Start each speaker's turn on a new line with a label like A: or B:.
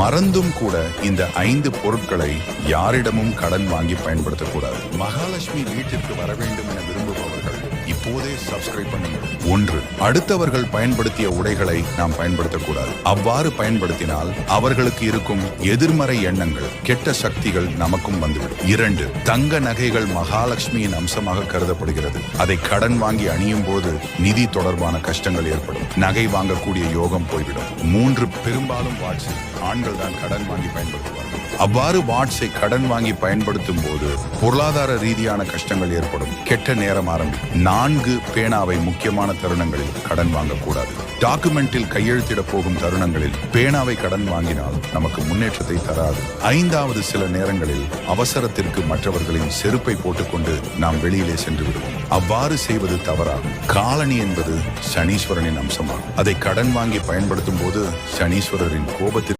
A: மறந்தும் கூட இந்த ஐந்து பொருட்களை யாரிடமும் கடன் வாங்கி பயன்படுத்தக்கூடாது. மகாலட்சுமி வீட்டிற்கு வர வேண்டும் என விரும்புபவர்கள் இப்போதே சப்ஸ்கிரைப் பண்ணுங்கள். ஒன்று அடுத்தவர்கள் பயன்படுத்திய உடைகளை நாம் பயன்படுத்தக்கூடாது. அவ்வாறு பயன்படுத்தினால் அவர்களுக்கு இருக்கும் எதிர்மறை எண்ணங்கள் கெட்ட சக்திகள் நமக்கும் வந்துவிடும். இரண்டு தங்க நகைகள் மகாலட்சுமியின் அம்சமாக கருதப்படுகிறது. அதை கடன் வாங்கி அணியும் போது நிதி தொடர்பான கஷ்டங்கள் ஏற்படும். நகை வாங்கக்கூடிய யோகம் போய்விடும். மூன்று பெரும்பாலும் வாட்ச் ஆண்கள் தான் கடன் வாங்கி பயன்படுத்துவார்கள். அவ்வாறு வாட்ஸை கடன் வாங்கி பயன்படுத்தும் போது பொருளாதார ரீதியான கஷ்டங்கள் ஏற்படும். கெட்ட நேரம் ஆரம்பிக்கும். நான்கு பேனாவை முக்கியமான தருணங்களில் கடன் வாங்கக்கூடாது. டாக்குமெண்டில் கையெழுத்திட போகும் தருணங்களில் பேனாவை கடன் வாங்கினால் நமக்கு முன்னேற்றத்தை தராது. ஐந்தாவது சில நேரங்களில் அவசரத்திற்கு மற்றவர்களின் செருப்பை போட்டுக்கொண்டு நாம் வெளியிலே சென்று விடுவோம். அவ்வாறு செய்வது தவறாகும். காலனி என்பது சனீஸ்வரனின் அம்சமாகும். அதை கடன் வாங்கி பயன்படுத்தும் போது சனீஸ்வரரின் கோபத்தில்